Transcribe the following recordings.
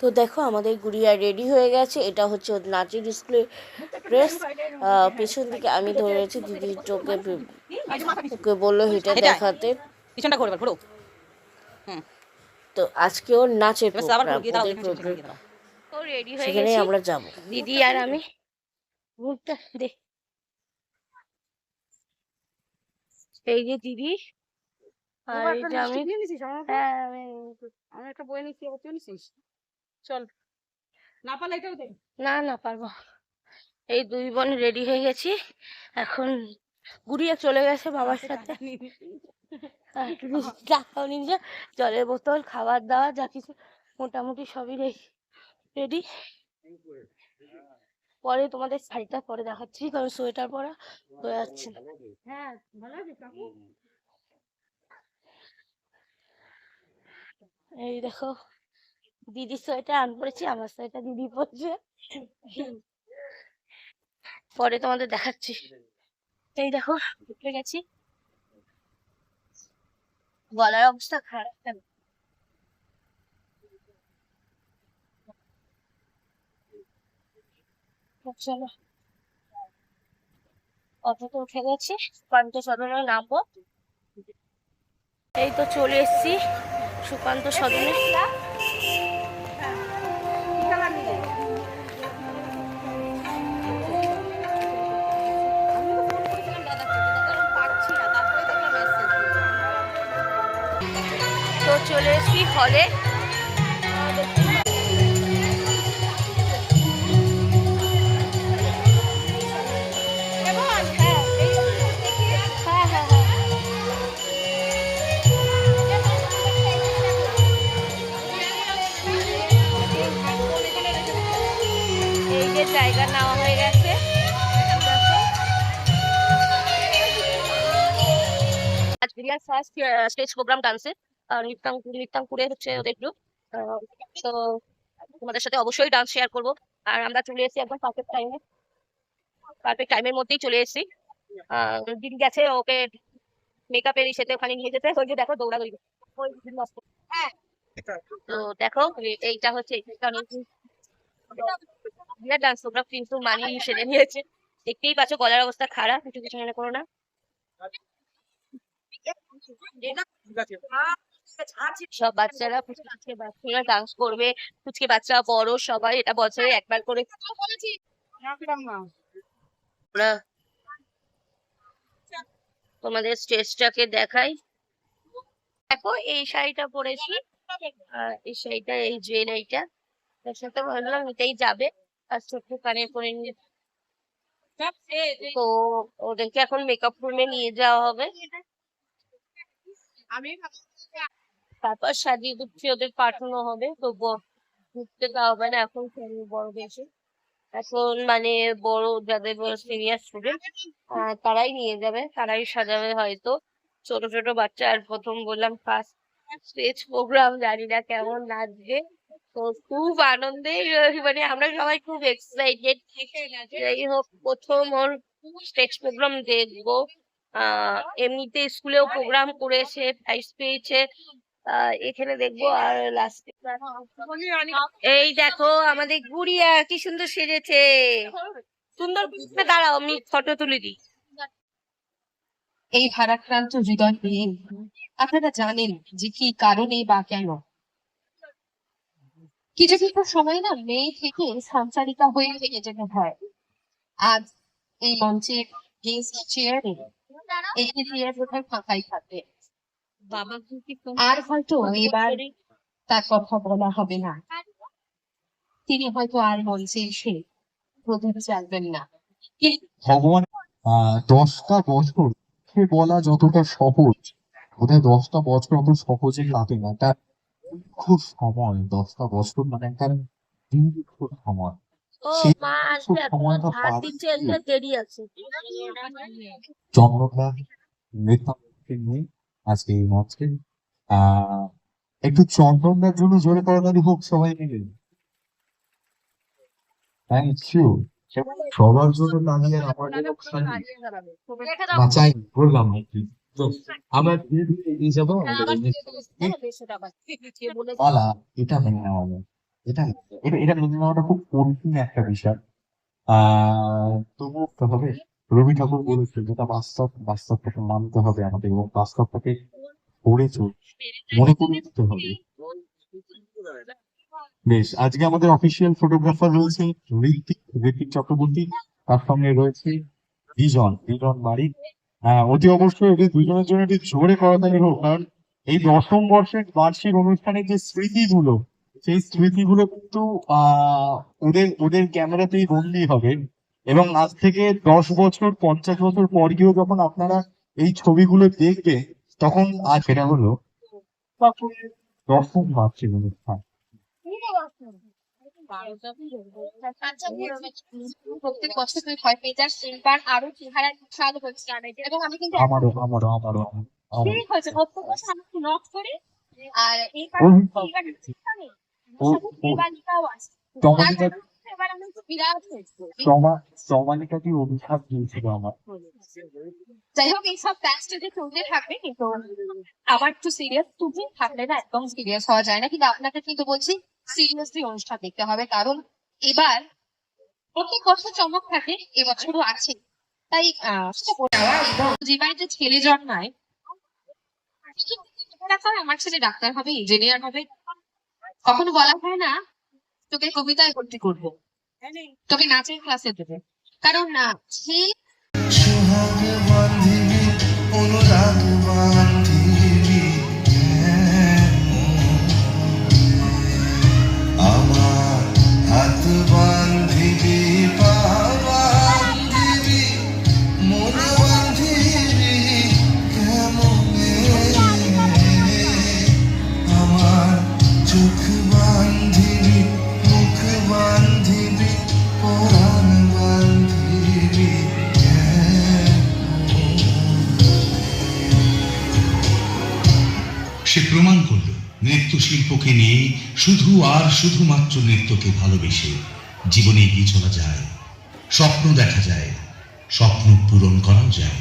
তো দেখো আমাদের গুড়িয়া রেডি হয়ে গেছে। এটা হচ্ছে ওর নাচের স্কুলের ড্রেস পেছন দিকে আমি ধরেছি দিদির চোখে ওকে বলল হেঁটে এটাই? দেখাতে। পিছনটা ঘুরবে ঘুরো। তো আজকে ওর নাচের হয়ে সেখানে আমরা যাব। দিদি আর আমি। দে। এই যে দিদি আর যে আমি? হ্যাঁ আমি আমি একটা বই নিচ্ছি আবার নিছিস? চল। না পারলে এটাও দে। না না পারব। এই দুই বোন রেডি হয়ে গেছি। এখন গুড়িয়ে চলে গেছে বাবার সাথে। টাকাও নিয়ে জলের বোতল খাবার দাবার যা কিছু মোটামুটি সবই রেডি পরে তোমাদের শাড়িটা পরে দেখাচ্ছি কারণ সোয়েটার পরা হয়ে যাচ্ছে। হ্যাঁ ভালো আছে কাকু। এই দেখো দিদির সোয়েটার আন পড়েছি আমার সোয়েটার দিদি পড়ছে পরে তোমাদের দেখাচ্ছি। এই দেখো উঠে গেছি। গলার অবস্থা খারাপ চলো। উঠে গেছি, সুকান্ত এই তো চলে এসেছি সুকান্ত সদনে। চলে এসেছি হলে। জায়গা নেওয়া হয়ে গেছে। আজ বিরিয়ার ফার্স্ট স্টেজ প্রোগ্রাম ডান্সে নৃত্যাঙ্কুর নৃত্যাঙ্কুরে হচ্ছে ওদের গ্রুপ তো তোমাদের সাথে অবশ্যই ডান্স শেয়ার করব। আর আমরা চলে এসেছি একদম পারফেক্ট টাইমে পারফেক্ট টাইমের মধ্যেই চলে এসেছি। দিদি গেছে ওকে মেকআপের ইসেতে ওখানে নিয়ে যেতে। ওই যে দেখো দৌড়াদৌড়ি। ওই তো দেখো এইটা হচ্ছে ডান্স প্রোগ্রাম কিন্তু মানি সেরে নিয়েছে। দেখতেই পাচ্ছ গলার অবস্থা খারাপ কিছু কিছু মনে করো না। সব বাচ্চারা পুচকে বাচ্চারা ডান্স করবে পুচকে বাচ্চা বড় সবাই এটা বছরে একবার করে তোমাদের স্টেজটাকে দেখাই। দেখো এই শাড়িটা পরেছি। আর এই শাড়িটা এই জুয়েলারিটা তার সাথে ভাবলাম এটাই যাবে। আর ছোট্ট কানে পরে নিয়ে তো ওদেরকে এখন মেকআপ রুমে নিয়ে যাওয়া হবে। আমি তারপর সাজিয়ে গুছিয়ে ওদের পাঠানো হবে। তো ঘুরতে দেওয়া হবে না, এখন বড় বেশি। এখন মানে বড় যাদের সিনিয়র স্টুডেন্ট তারাই নিয়ে যাবে, তারাই সাজাবে হয়তো। ছোট ছোট বাচ্চা, আর প্রথম বললাম ফার্স্ট স্টেজ প্রোগ্রাম জানি না কেমন নাচবে তো খুব আনন্দে মানে আমরা সবাই খুব এক্সাইটেড যাই হোক, প্রথম ওর স্টেজ প্রোগ্রাম দেখব। এমনিতে স্কুলেও প্রোগ্রাম করেছে প্রাইজ পেয়েছে। এখানে দেখব আর লাস্টে এই দেখো আমাদের গুড়িয়া কি সুন্দর সেজেছে। সুন্দর দাঁড়াও আমি ফটো তুলে দিই। এই ভারাক্রান্ত হৃদয় নিয়ে আপনারা জানেন যে কি কারণে বা কেন? কিছু কিছু সময় না মেয়ে থেকে সঞ্চারিকা হয়ে থেকে যেতে হয়। আজ এই মঞ্চের গেস্ট চেয়ারে এই চেয়ার বোধহয় ফাঁকাই থাকবে আর হয়তো এবার তার কথা বলা হবে না। তিনি হয়তো আর মঞ্চে এসে প্রদীপ চালবেন না। ভগবান দশটা বছর সে বলা যতটা সহজ বোধহয় দশটা বছর অত সহজে কাটে না। এটা খুব সময় দশটা বছর মানে একটা দীর্ঘ সময়। ও সেই মা খুব আসবে সময়টা ভাত পার দিচ্ছে করে একটা দেরি আছে। চন্দ্রকার নেতাকে নিয়ে আজকে এই মঞ্চে। আহ একটু চন্দনদার জন্য জোরে করতালি হোক সবাই মিলে। থ্যাংক ইউ সবার জন্য আমার জন্য বাঁচাই বললাম আর কি। আমরা ধীরে ধীরে এগিয়ে যাব। আমাদের এটা মেনে নেওয়া যায়। এটা এটা এটা মেনে নেওয়াটা খুব কঠিন একটা বিষয়। আহ তবুও হবে। রবি ঠাকুর বলেছে যেটা বাস্তব, বাস্তবটাকে মানতে হবে আমাদের এবং বাস্তবটাকে চল মনে করে দিতে হবে। বেশ, আজকে আমাদের অফিসিয়াল ফটোগ্রাফার রয়েছে ঋত্বিক ঋত্বিক চক্রবর্তী, তার সঙ্গে রয়েছে দুজন দুজন বাড়ি। হ্যাঁ অতি অবশ্যই এদের দুজনের জন্য একটি জোরে করতালি হোক কারণ এই দশম বর্ষের বার্ষিক অনুষ্ঠানের যে স্মৃতিগুলো, সেই স্মৃতিগুলো কিন্তু, আহ, ওদের ওদের ক্যামেরাতেই বন্দি হবে। এবং আজ থেকে দশ বছর পঞ্চাশ বছর পর গিয়েও যখন আপনারা এই ছবিগুলো দেখবে তখন আজ সেটা হলো আরও কিন্তু আমারও আমারও আমারও আমারও। কি অভিশাপ দিয়েছিল আমার যাই হোক এইসব ফ্যান্সটা যে চলতে থাকবে কিন্তু আমার একটু সিরিয়াস তুমি থাকলে না একদম সিরিয়াস হওয়া যায় না কিন্তু আপনাকে কিন্তু বলছি সিরিয়াসলি অনুষ্ঠান দেখতে হবে কারণ এবার প্রত্যেক বছর চমক থাকে এবছরও আছে তাই এবং যে ছেলে জন্মায় আমার ছেলে ডাক্তার হবে ইঞ্জিনিয়ার হবে কখনো বলা হয় না তোকে কবিতায় ভর্তি করব তোকে নাচের ক্লাসে দেবে। কারণ না সে অনুরাগ বান্ধিবি আমার হাত শিল্পকে নিয়ে শুধু আর শুধুমাত্র নৃত্যকে ভালোবেসে জীবনে এগিয়ে চলা যায়। স্বপ্ন দেখা যায় স্বপ্ন পূরণ করাও যায়।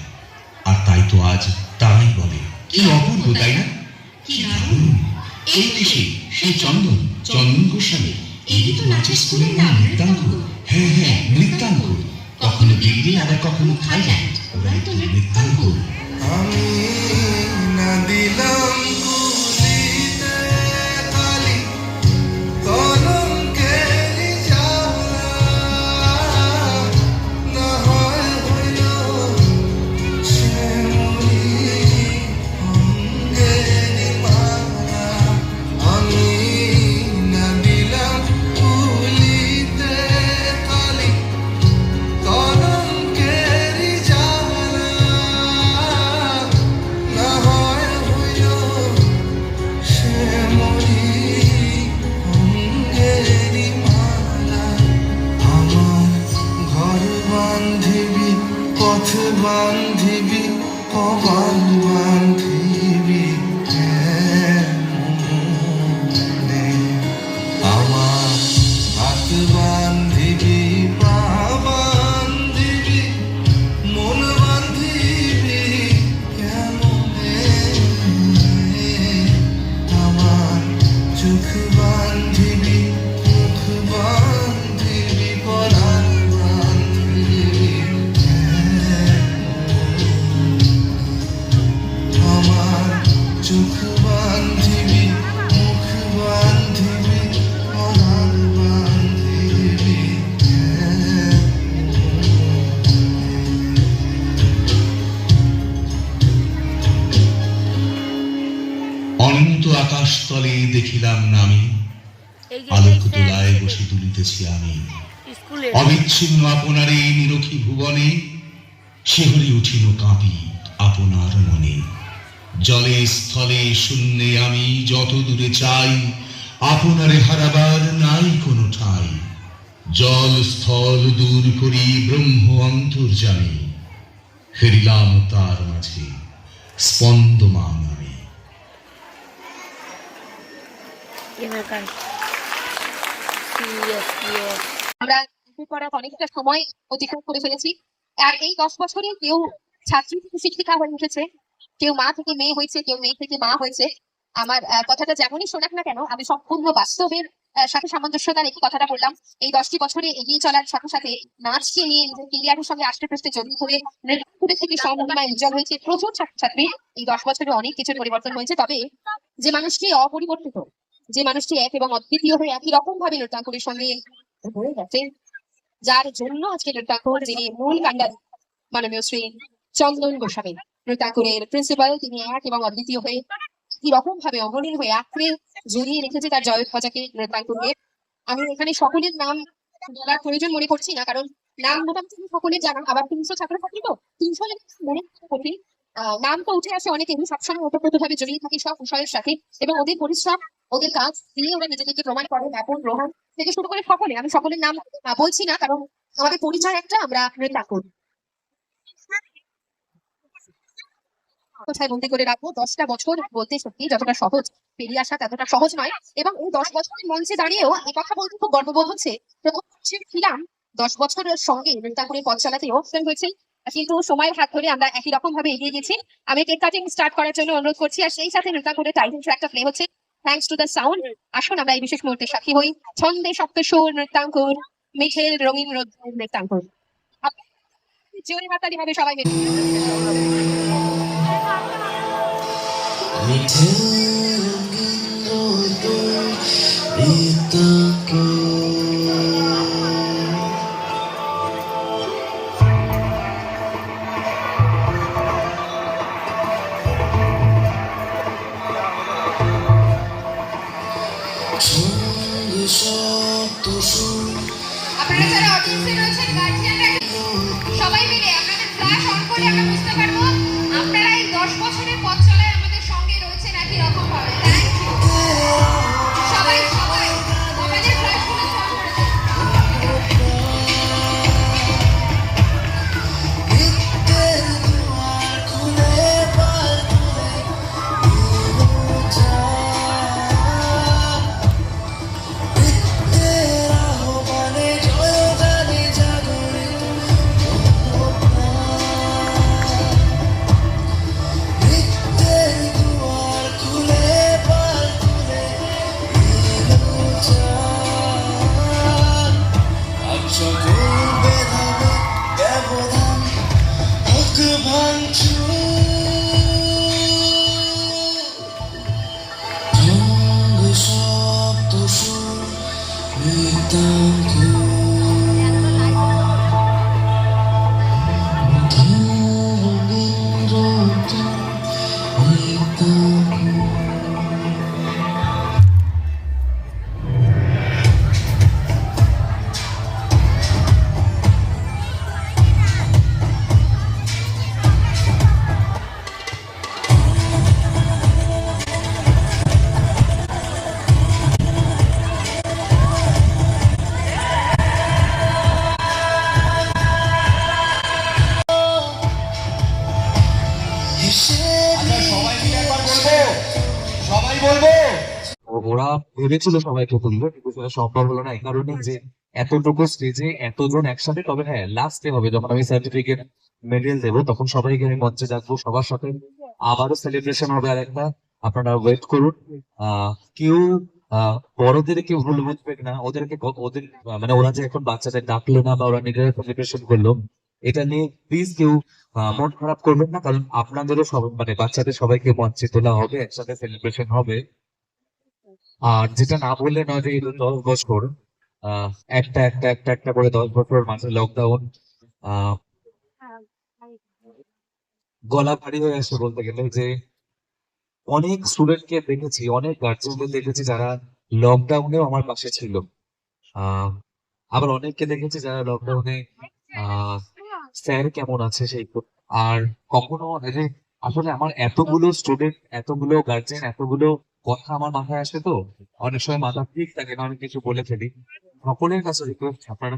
আর তাই তো আজ তারাই বলে কি অপূর্ব তাই না? কি দারুণ। এই দেশে সেই চন্দন চন্দন গোস্বামী এই তো নাচের স্কুলের নাম নৃত্যাঙ্গ হ্যাঁ হ্যাঁ নৃত্যাঙ্গ কখনো দিল্লি আবার কখনো থাইল্যান্ড। ওরাই তো নৃত্যাঙ্গ আমি না দিলাম দোলায় বসে তুলিতেছি আমি। অবিচ্ছিন্ন আপনার এই নিরখী ভুবনে শিহরি উঠিল কাঁপি আপনার মনে। জলে স্থলে শূন্যে আমি যত দূরে চাই আপনারে হারাবার নাই কোনো ঠাই। জল স্থল দূর করি ব্রহ্ম অন্তর অন্তর্জামে ফেরিলাম তার মাঝে স্পন্দমান আমি এবার গান সিরিয়াস সিরিয়াস আমরা করার অনেকটা সময় অতিক্রম করে ফেলেছি। আর এই দশ বছরে কেউ ছাত্রী থেকে শিক্ষিকা হয়ে উঠেছে, কেউ মা থেকে মেয়ে হয়েছে, কেউ মেয়ে থেকে মা হয়েছে। আমার কথাটা যেমনই শোনাক না কেন, আমি সম্পূর্ণ বাস্তবের সাথে সামঞ্জস্যতা রেখে কথাটা বললাম। এই দশটি বছরে এগিয়ে চলার সাথে সাথে নাচকে নিয়ে নিজের কেরিয়ারের সঙ্গে আষ্টে পৃষ্ঠে জড়িত হয়ে নৃত্যে থেকে সমন্বয় উজ্জ্বল হয়েছে। প্রচুর ছাত্রছাত্রী এই দশ বছরে অনেক কিছু পরিবর্তন হয়েছে। তবে যে মানুষটি অপরিবর্তিত যে মানুষটি এক এবং অদ্বিতীয় হয়ে একই রকম ভাবে নৃত্যাঙ্কুরের সঙ্গে যার জন্য আজকে নৃত্যাঙ্কুর যিনি মূল কাণ্ডার মাননীয় শ্রী চন্দন গোস্বামী। নৃত্যাঙ্কুরের প্রিন্সিপাল তিনি এক এবং অদ্বিতীয় হয়ে কি রকম ভাবে অগ্রণী হয়ে আঁকড়ে জড়িয়ে রেখেছে তার জয় ধ্বজাকে নৃত্যাঙ্কুরকে আমি এখানে সকলের নাম বলার প্রয়োজন মনে করছি না, কারণ নাম মোটামুটি সকলের জানা। আবার তিনশো ছাত্রছাত্রী তো? তিনশো মনে কঠিন। আহ, নাম তো উঠে আসে অনেকেরই সবসময় ওতপ্রোত ভাবে জড়িয়ে থাকে সব বিষয়ের সাথে এবং ওদের পরিশ্রম ওদের কাজ দিয়ে ওরা নিজেদেরকে প্রমাণ করে ব্যাপন গ্রহণ থেকে শুরু করে সকলে। আমি সকলের নাম বলছি না কারণ আমাদের পরিচয় একটা আমরা নৃত্যাঙ্কুর কোথায় বন্দি করে রাখব দশটা বছর বলতে সত্যি যতটা সহজ পেরিয়ে আসা ততটা সহজ নয়। এবং এই দশ বছরের মঞ্চে দাঁড়িয়েও এই কথা বলতে খুব গর্ববোধ হচ্ছে। প্রথম ছিলাম দশ বছরের সঙ্গে নৃত্যাঙ্কুরের পথ চালাতেও ফ্রেন্ড হয়েছে। কিন্তু সময়ের হাত ধরে আমরা একই রকম ভাবে এগিয়ে গেছি। আমি কেক কাটিং স্টার্ট করার জন্য অনুরোধ করছি, আর সেই সাথে নৃত্যাঙ্কুরের টাইটেল ট্র্যাকটা প্লে হচ্ছে। থ্যাঙ্কস টু দ্য সাউন্ড আসুন আমরা এই বিশেষ মুহূর্তে সাক্ষী হই। ছন্দে সপ্ত সুর, নৃত্যাঙ্কুর মিঠেল রঙিন নৃত্যাঙ্কুর। জোরে হাতালি হবে সবাই মিঠে নৃত্যাঙ্কুর ওরা ভেবেছিল সবাইকে তুলবে সম্ভব হলো না, এই কারণে যে এতটুকু স্টেজে এতজন একসাথে, তবে হ্যাঁ লাস্টে হবে, যখন আমি সার্টিফিকেট মেডেল দেবো, তখন সবাইকে আমি মঞ্চে ডাকবো, সবার সাথে। আবারও সেলিব্রেশন হবে আর একটা আপনারা ওয়েট করুন। কেউ, আহ, বড়দের কেউ ভুল বুঝবেন না, ওদেরকে ওদের মানে ওরা যে এখন বাচ্চাদের ডাকলো না বা ওরা নিজেরা সেলিব্রেশন করল, এটা নিয়ে প্লিজ কেউ মন খারাপ করবেন না, কারণ আপনাদেরও সব মানে বাচ্চাদের সবাইকে মঞ্চে তোলা হবে, একসাথে সেলিব্রেশন হবে। আর যেটা না বললে নয় যে দশ বছর একটা একটা একটা একটা করে দশ বছর মাঝে লকডাউন গলা ভারী হয়ে আসে বলতে গেলে যে অনেক স্টুডেন্টকে দেখেছি, অনেক গার্জেনদের দেখেছি যারা লকডাউনেও আমার পাশে ছিল। আবার অনেককে দেখেছি যারা লকডাউনে স্যার কেমন আছে সেই আর কখনো আসলে আমার এতগুলো স্টুডেন্ট এতগুলো গার্জেন এতগুলো কথা আমার মাথায় আসে তো? অনেক সময় মাথা ঠিক থাকে না অনেক কিছু বলে ফেলি। সকলের কাছে রিকোয়েস্ট আপনারা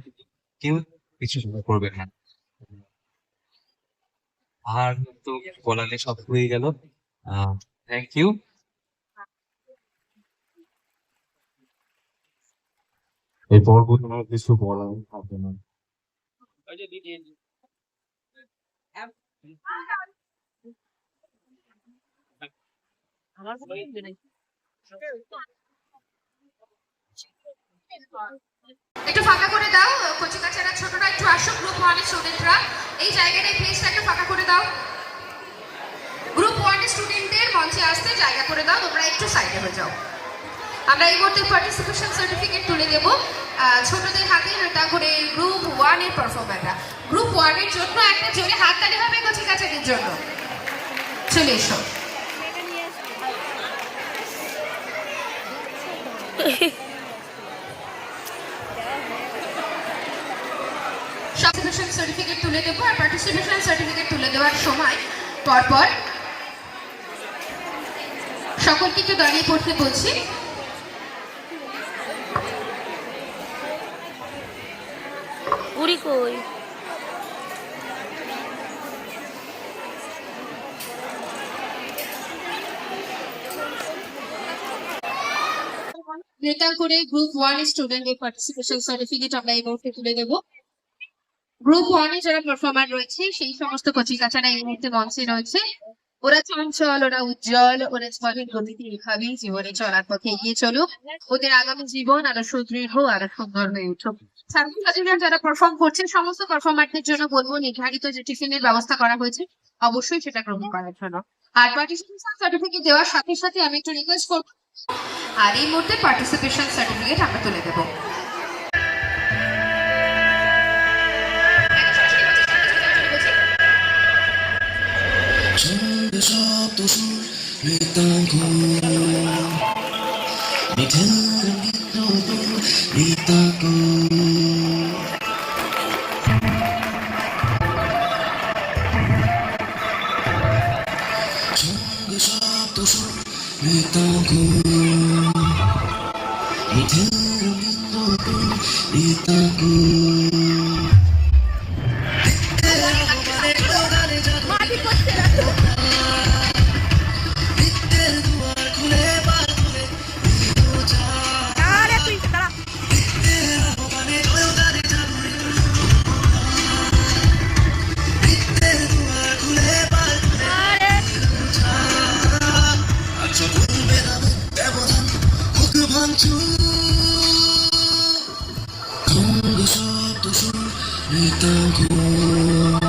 কেউ কিছু করবেন না। আর তো বলা নেই সব হয়ে গেল। থ্যাংক ইউ এরপর কোনো কিছু বলার থাকবে না। আমার একটু ফাঁকা করে দাও কচি কাচারা ছোটরা একটু আসো গ্রুপ ওয়ানের স্টুডেন্টরা এই জায়গাটায় প্লেসটা একটু ফাঁকা করে দাও। গ্রুপ ওয়ানের স্টুডেন্টদের মঞ্চে আসতে জায়গা করে দাও, তোমরা একটু সাইডে হয়ে যাও। আমরা এই মুহূর্তে পার্টিসিপেশন সার্টিফিকেট তুলে দেব। ছোটদের হাতে এটা করে গ্রুপ ওয়ানের পারফর্মাররা গ্রুপ ওয়ানের জন্য একটা জোরে হাততালি হবে কচি কাচাদের জন্য। চলে এসো। পার্টিসিপেশন সার্টিফিকেট তুলে দেবো আর পার্টিসিপেশন সার্টিফিকেট তুলে দেওয়ার সময় পরপর সকলকে একটু দাঁড়িয়ে পড়তে বলছি। উড়ি কই? নেতা করে গ্রুপ ওয়ান স্টুডেন্টের পার্টিসিপেশন সার্টিফিকেট আমরা এই মুহূর্তে তুলে দেবো। গ্রুপ ওয়ানে যারা পারফর্মার রয়েছে, সেই সমস্ত কচি কাচারা এই মুহূর্তে মঞ্চে রয়েছে। ওরা চঞ্চল, ওরা উজ্জ্বল, ওরা জীবনের গতিতে এভাবেই জীবনে চলার পথে এগিয়ে চলুক। ওদের আগামী জীবন আরও সুদৃঢ়, আরও সুন্দর হয়ে উঠুক। ছাত্রছাত্রীরা যারা পারফর্ম করছেন সমস্ত পারফর্মারদের জন্য বলব, নির্ধারিত যে টিফিনের ব্যবস্থা করা হয়েছে, অবশ্যই সেটা গ্রহণ করার জন্য। আর পার্টিসিপেশন সার্টিফিকেট দেওয়ার সাথে সাথে আমি একটু রিকোয়েস্ট করব আর এই মুহূর্তে পার্টিসিপেশন সার্টিফিকেট আমরা তুলে দেবো। ছন্দ শব্দ সুর নৃতাঙ্গ গ্রুপ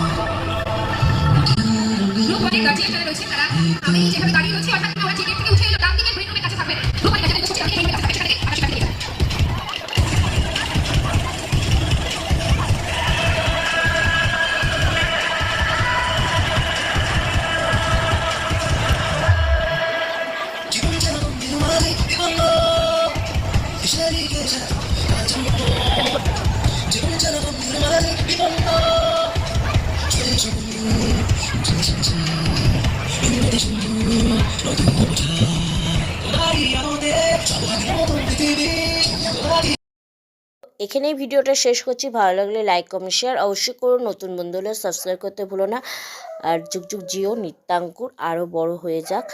এখানেই ভিডিওটা শেষ করছি। ভালো লাগলে লাইক কমেন্ট শেয়ার অবশ্যই করো। নতুন বন্ধু হলে সাবস্ক্রাইব করতে ভুলো না। আর যুগ যুগ জিও নিত্যাঙ্কুর আরও বড় হয়ে যাক।